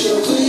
щоби